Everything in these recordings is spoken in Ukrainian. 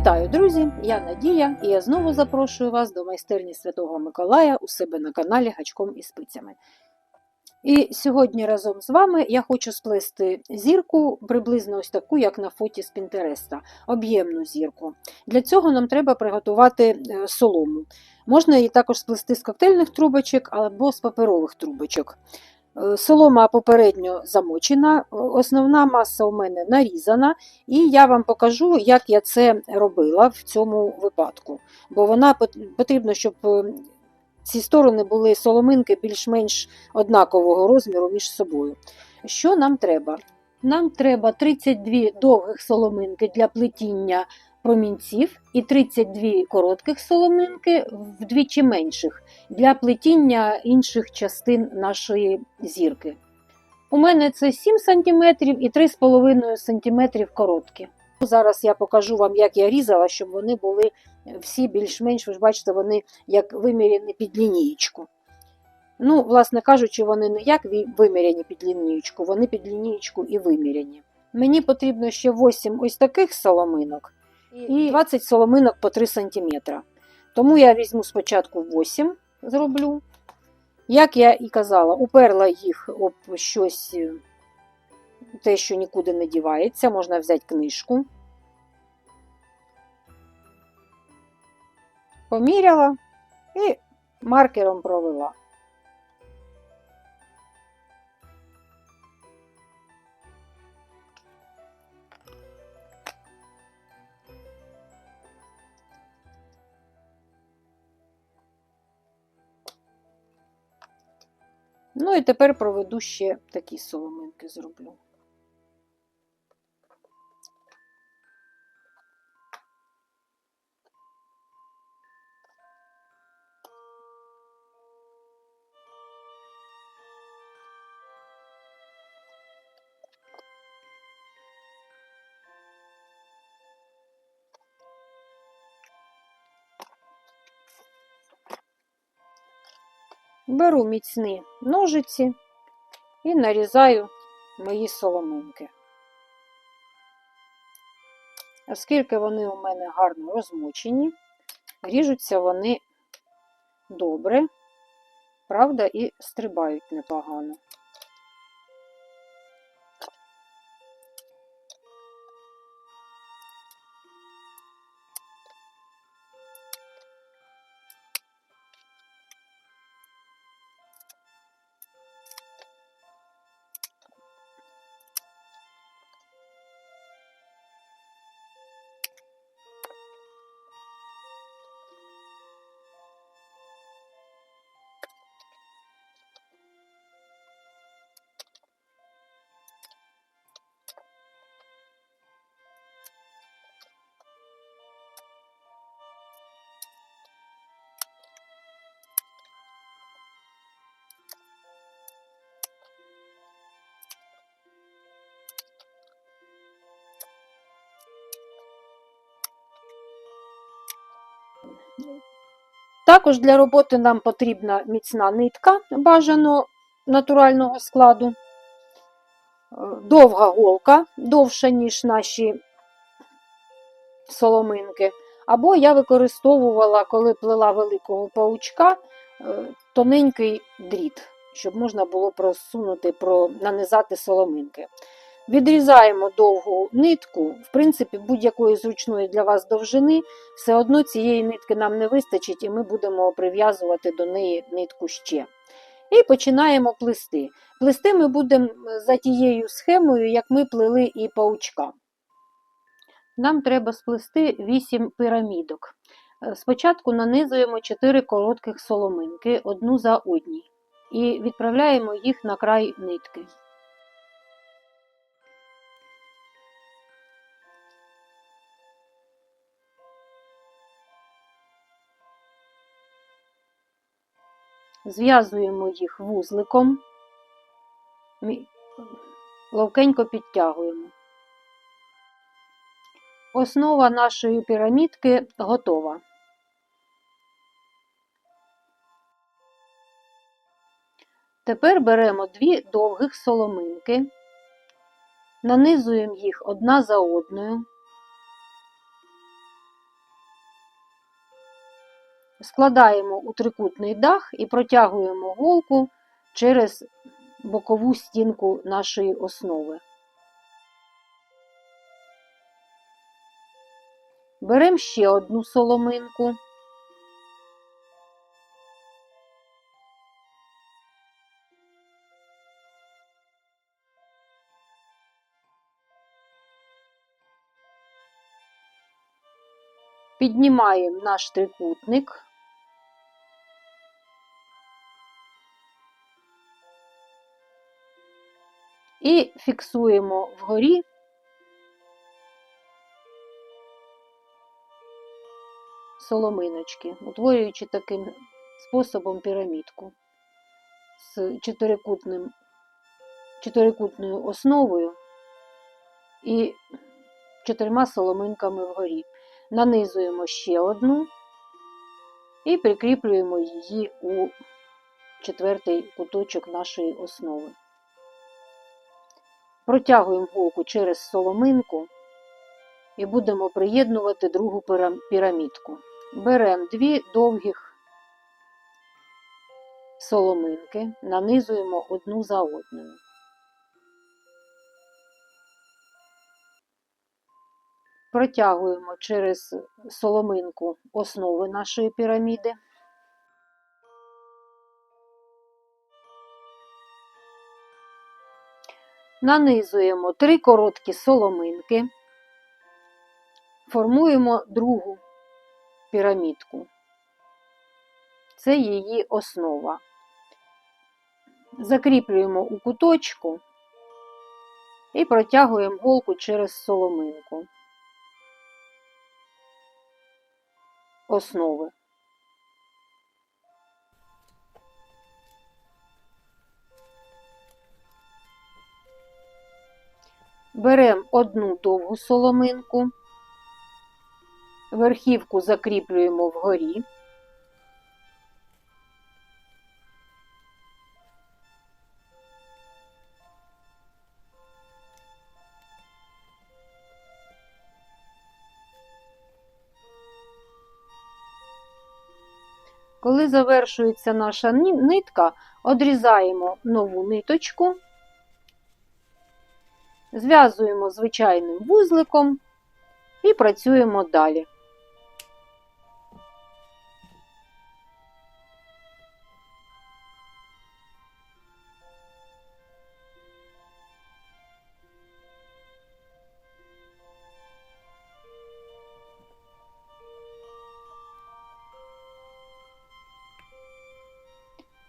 Вітаю, друзі! Я Надія і я знову запрошую вас до майстерні Святого Миколая у себе на каналі Гачком і спицями. І сьогодні разом з вами я хочу сплести зірку приблизно ось таку, як на фоті з Пінтереста, об'ємну зірку. Для цього нам треба приготувати е, солому. Можна її також сплести з коктейльних трубочок або з паперових трубочок. Е, Солома попередньо замочена, основна маса у мене нарізана, і я вам покажу, як я це робила в цьому випадку. Бо вона потрібно, щоб е, ці сторони були соломинки більш-менш однакового розміру між собою. Що нам треба? Нам треба 32 довгих соломинки для плетіння промінців і 32 коротких соломинки вдвічі менших для плетіння інших частин нашої зірки. У мене це 7 см і 3,5 см короткі. Зараз я покажу вам, як я різала, щоб вони були всі більш-менш, ви ж бачите, вони як виміряні під лінієчку. Ну, власне кажучи, вони не як виміряні під лінієчку, вони під лінієчку і виміряні. Мені потрібно ще 8 ось таких соломинок і 20 соломинок по 3 см. Тому я візьму спочатку 8, зроблю. Як я і казала, уперла їх об щось, е, те, що нікуди не дівається, можна взяти книжку. Поміряла і маркером провела. І тепер проведу ще такі соломинки зроблю. Беру міцні ножиці і нарізаю мої соломинки. Оскільки вони у мене гарно розмочені, ріжуться вони добре, правда, і стрибають непогано. Також для роботи нам потрібна міцна нитка бажано натурального складу, е, довга голка, довша, ніж наші соломинки. Або я використовувала, коли плела великого паучка, е, тоненький дріт, щоб можна було просунути, про- нанизати соломинки. Відрізаємо довгу нитку, в принципі, будь-якої зручної для вас довжини, все одно цієї нитки нам не вистачить, і ми будемо прив'язувати до неї нитку ще. І починаємо плести. Плести ми будемо за тією схемою, як ми плели і паучка. Нам треба сплести 8 пірамідок. Е, Спочатку нанизуємо 4 коротких соломинки одну за одній, і відправляємо їх на край нитки. Зв'язуємо їх вузликом, ловкенько підтягуємо. Основа нашої пірамідки готова. Тепер беремо дві довгих соломинки, нанизуємо їх одна за одною, складаємо у трикутний дах і протягуємо голку через бокову стінку нашої основи. Беремо ще одну соломинку. Піднімаємо наш трикутник. І фіксуємо вгорі соломиночки, утворюючи таким способом пірамідку з чотирикутним, чотирикутною основою і чотирма соломинками вгорі. Нанизуємо ще одну і прикріплюємо її у четвертий куточок нашої основи. Протягуємо голку через соломинку і будемо приєднувати другу пірамідку. Беремо дві довгих соломинки, нанизуємо одну за одною. Протягуємо через соломинку основи нашої піраміди. Нанизуємо три короткі соломинки, формуємо другу пірамідку. Це її основа. Закріплюємо у куточку і протягуємо голку через соломинку основи. Беремо одну довгу соломинку, верхівку закріплюємо вгорі. Коли завершується наша нитка, одрізаємо нову ниточку, зв'язуємо звичайним вузликом і працюємо далі.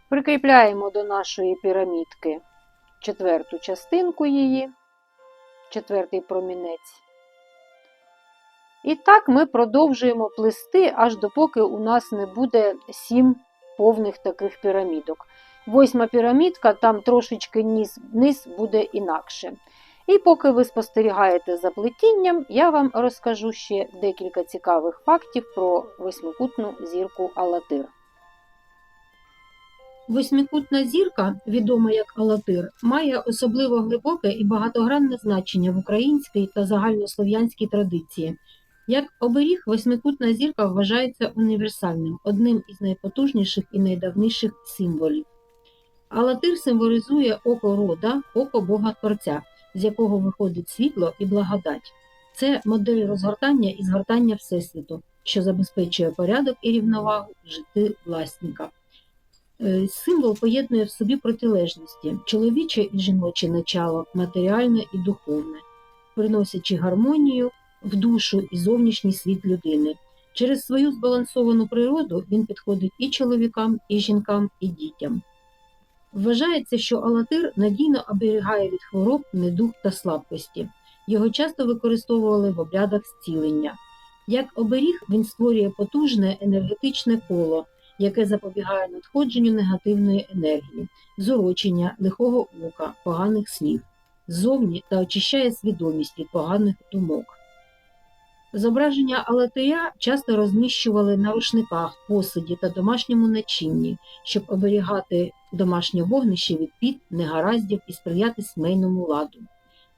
Прикріпляємо до нашої пірамідки четверту частинку її, четвертий промінець. І так ми продовжуємо плести, аж допоки у нас не буде сім повних таких пірамідок. Восьма пірамідка, там трошечки низ, низ буде інакше. І поки ви спостерігаєте за плетінням, я вам розкажу ще декілька цікавих фактів про восьмикутну зірку Алатир. Восьмикутна зірка, відома як Алатир, має особливо глибоке і багатогранне значення в українській та загальнослов'янській традиції. Як оберіг, восьмикутна зірка вважається універсальним, одним із найпотужніших і найдавніших символів. Алатир символізує око рода, око Бога Творця, з якого виходить світло і благодать. Це модель розгортання і згортання Всесвіту, що забезпечує порядок і рівновагу в житті власника. Е, символ поєднує в собі протилежності чоловіче і жіноче начало, матеріальне і духовне, приносячи гармонію в душу і зовнішній світ людини. Через свою збалансовану природу він підходить і чоловікам, і жінкам, і дітям. Вважається, що Алатир надійно оберігає від хвороб, недух та слабкості. Його часто використовували в обрядах зцілення. Як оберіг він створює потужне енергетичне коло яке запобігає надходженню негативної енергії, зорочення, лихого ока, поганих слів, ззовні та очищає свідомість від поганих думок. Зображення Алатея часто розміщували на рушниках, посуді та домашньому начинні, щоб оберігати домашнє вогнище від піт, негараздів і сприяти сімейному ладу.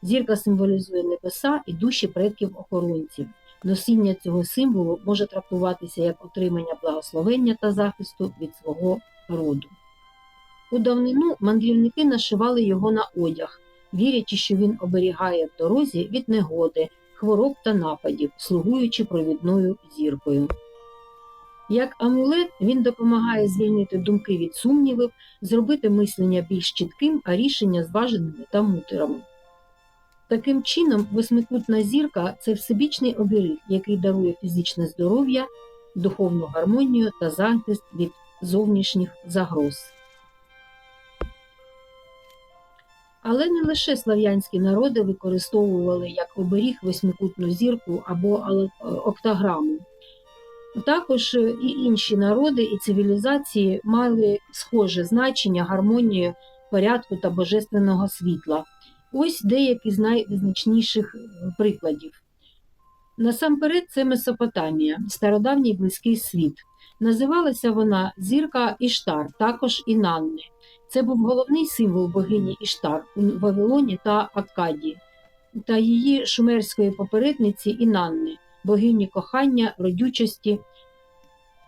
Зірка символізує небеса і душі предків охоронців, Носіння цього символу може трактуватися як отримання благословення та захисту від свого роду. У давнину мандрівники нашивали його на одяг, вірячи, що він оберігає в дорозі від негоди, хвороб та нападів, слугуючи провідною зіркою. Як амулет він допомагає звільнити думки від сумнівів, зробити мислення більш чітким, а рішення зваженими та мудрими. Таким чином, восьмикутна зірка це всебічний оберіг, який дарує фізичне здоров'я, духовну гармонію та захист від зовнішніх загроз. Але не лише слав'янські народи використовували як оберіг восьмикутну зірку або але- октаграму. Також е, і інші народи і цивілізації мали схоже значення гармонії порядку та божественного світла. Ось деякі з найвизначніших е, прикладів. Насамперед, це Месопотамія, стародавній близький світ. Називалася вона зірка Іштар, також Інанни. Це був головний символ богині Іштар у Вавилоні та Аккаді, та її шумерської попередниці Інанни, богині кохання, родючості,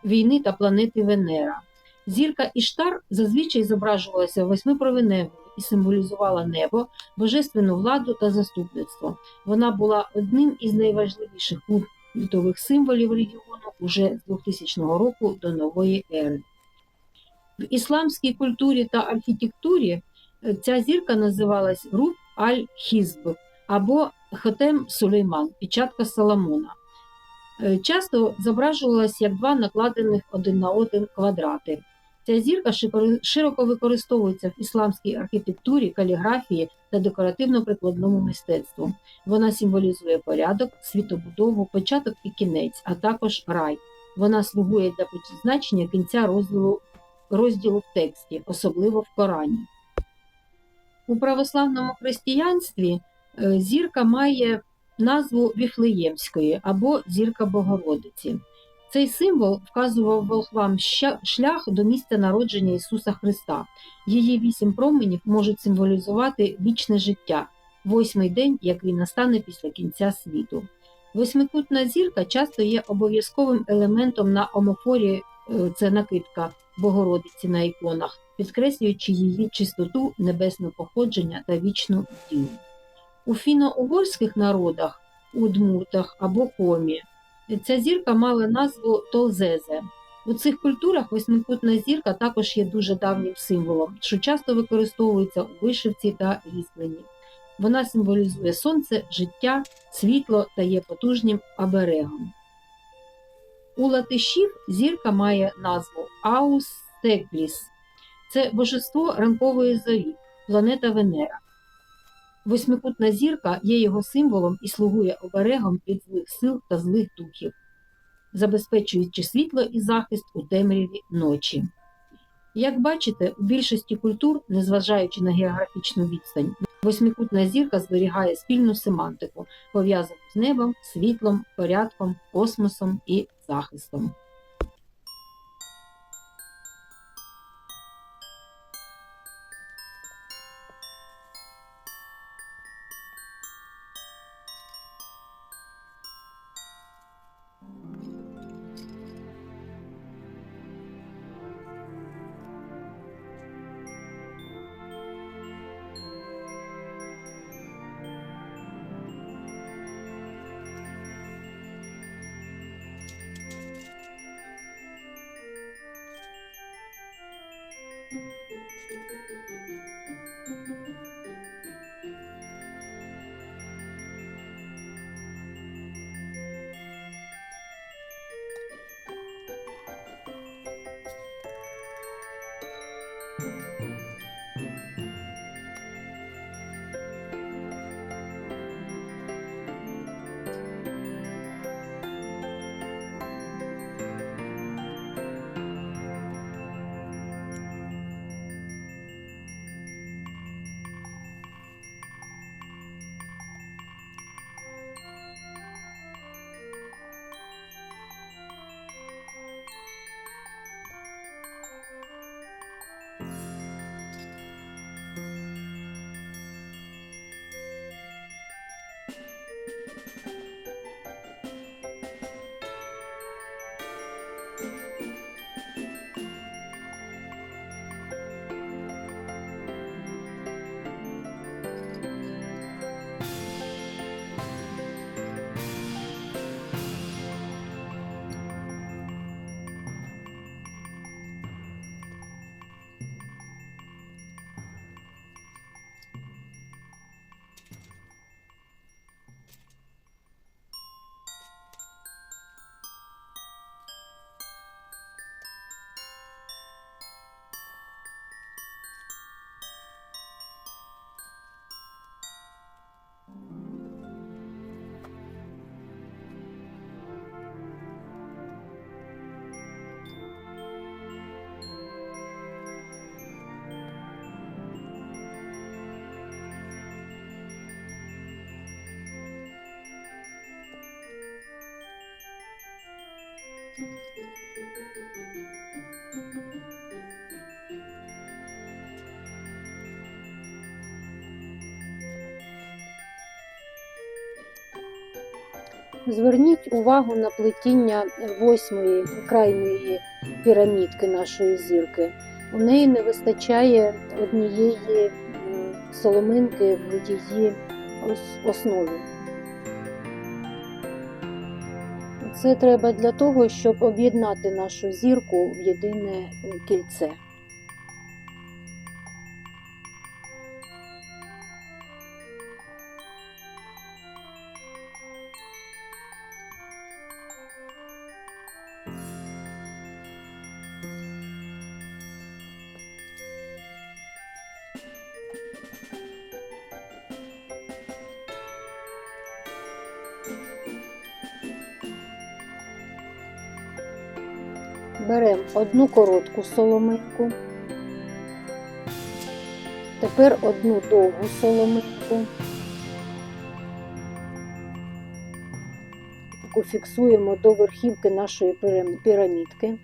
війни та планети Венера. Зірка Іштар зазвичай зображувалася восьмипровиневою і символізувала небо, божественну владу та заступництво. Вона була одним із найважливіших культових символів регіону уже з 2000 року до нової ери. В ісламській культурі та архітектурі е, ця зірка називалась Руб аль-Хізб або Хотем Сулейман, печатка Соломона. Е, Часто зображувалась як два накладених один на один квадрати. Ця зірка широко- використовується в ісламській архітектурі, каліграфії та декоративно-прикладному мистецтву. Вона символізує порядок, світобудову, початок і кінець, а також рай. Вона слугує для позначення кінця розділу, розділу в тексті, особливо в Корані. У православному християнстві е, зірка має назву Віфлеємської або зірка Богородиці. Цей символ вказував волхвам шлях до місця народження Ісуса Христа. Її вісім променів можуть символізувати вічне життя, восьмий день, який настане після кінця світу. Восьмикутна зірка часто є обов'язковим елементом на омофорі, е, це накидка Богородиці на іконах, підкреслюючи її чистоту, небесне походження та вічну дію. У фіно-угорських народах, удмуртах або комі, ця зірка мала назву Толзезе. У цих культурах восьмикутна зірка також є дуже давнім символом, що часто використовується у вишивці та різьбленні. Вона символізує сонце, життя, світло та є потужним оберегом. У латишів зірка має назву Аус Текліс. Це божество ранкової зорі, планета Венера. Восьмикутна зірка є його символом і слугує оберегом від злих сил та злих духів, забезпечуючи світло і захист у темряві ночі. Як бачите, у більшості культур, незважаючи на географічну відстань, восьмикутна зірка зберігає спільну семантику, пов'язану з небом, світлом, порядком, космосом і захистом. Зверніть увагу на плетіння восьмої крайньої пірамідки нашої зірки. У неї не вистачає однієї соломинки в її ос- основі. Це треба для того, щоб об'єднати нашу зірку в єдине кільце. Одну коротку соломинку, тепер одну довгу соломинку, фіксуємо до верхівки нашої пірамідки.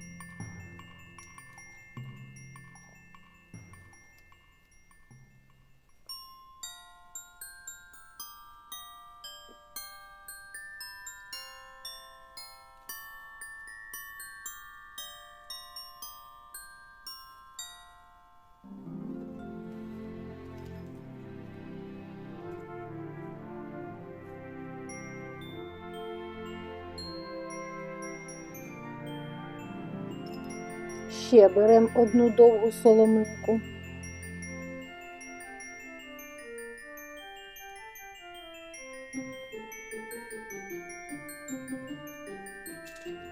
Ще беремо одну довгу соломинку.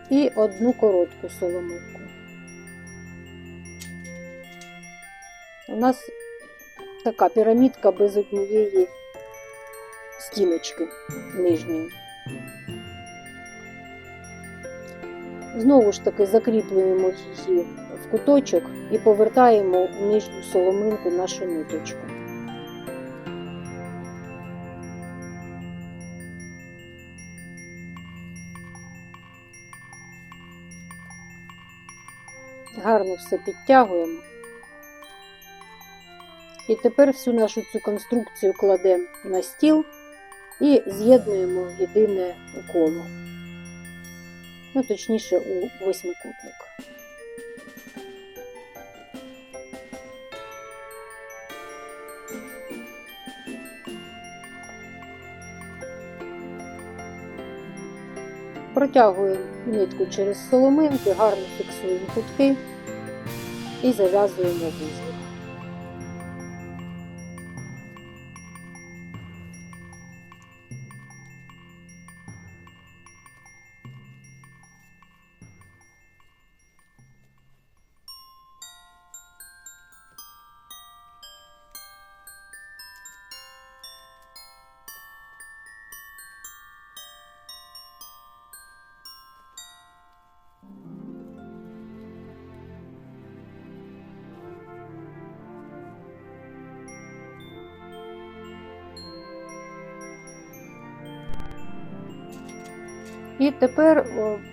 І одну коротку соломинку. У нас така пірамідка без однієї стіночки нижньої. Знову ж таки закріплюємо її в куточок і повертаємо в нижню соломинку нашу ниточку. Гарно все підтягуємо. І тепер всю нашу цю конструкцію кладемо на стіл і з'єднуємо в єдине коло ну точніше у восьмикутник. Протягуємо нитку через соломинки, гарно фіксуємо кутки і зав'язуємо вузол. Тепер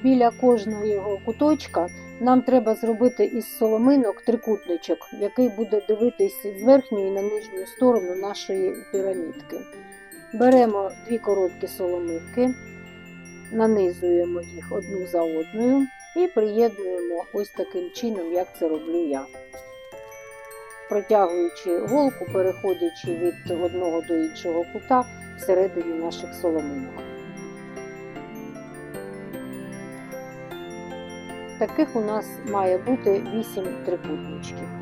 біля кожного його куточка нам треба зробити із соломинок трикутничок, який буде дивитись з верхньої на нижню сторону нашої пірамідки. Беремо дві короткі соломинки, нанизуємо їх одну за одною і приєднуємо ось таким чином, як це роблю я. Протягуючи голку, переходячи від одного до іншого кута всередині наших соломинок. Таких у нас має бути 8 трикутничків.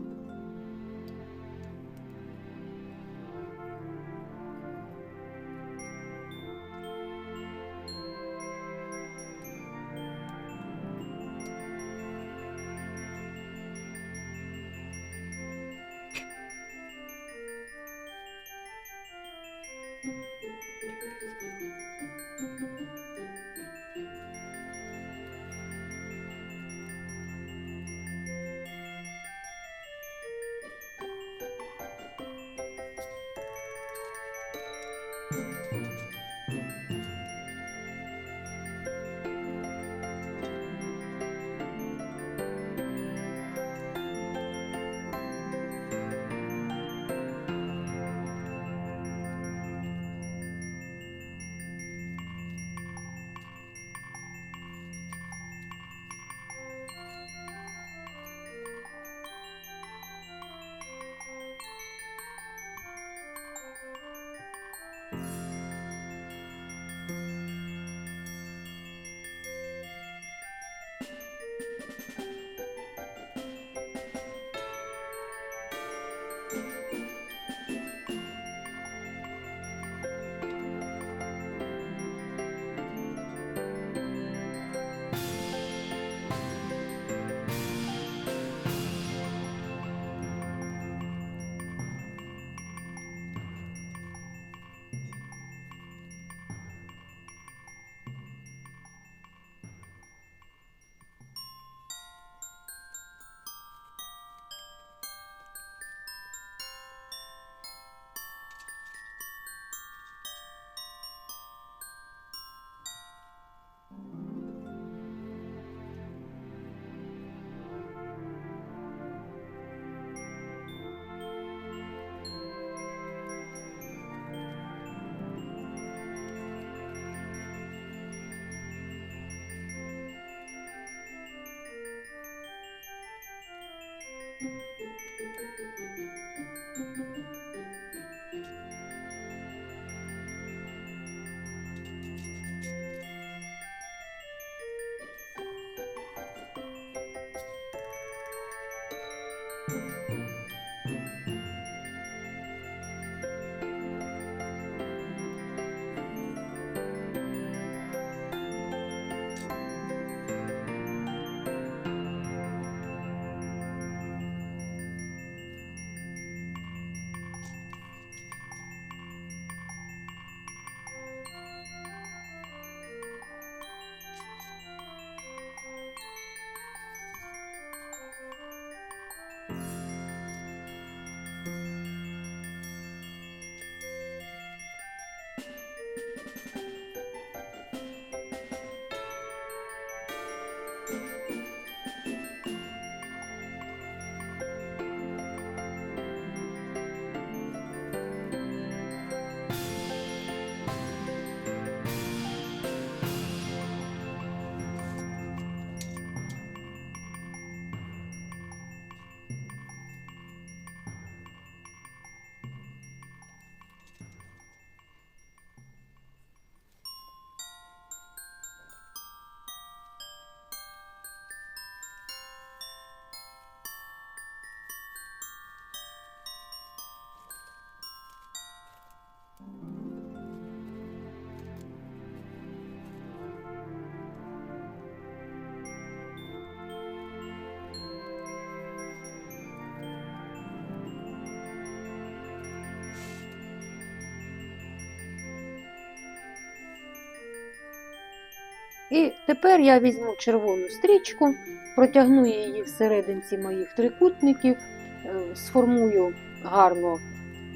І тепер я візьму червону стрічку, протягну її всерединці моїх трикутників, е, сформую гарно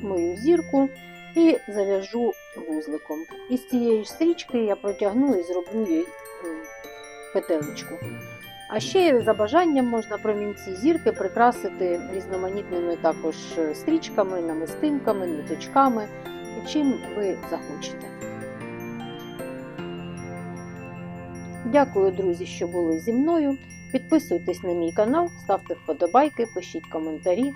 мою зірку і зав'яжу вузликом. Із цієї ж стрічки я протягну і зроблю їй петелечку. А ще за бажанням можна промінці зірки прикрасити різноманітними також е, стрічками, намистинками, ниточками, чим ви захочете. Дякую, друзі, що були зі мною. Підписуйтесь на мій канал, ставте вподобайки, пишіть коментарі.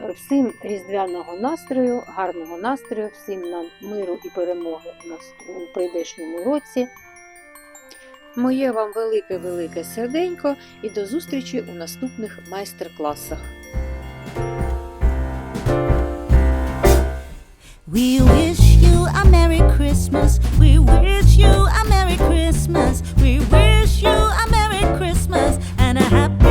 Всім різдвяного настрою, гарного настрою, всім нам миру і перемоги у нас у прийдешньому році. Моє вам велике-велике серденько і до зустрічі у наступних майстер-класах. We wish you a Merry Christmas. We wish you a Merry Christmas. We wish you a Merry Christmas and a happy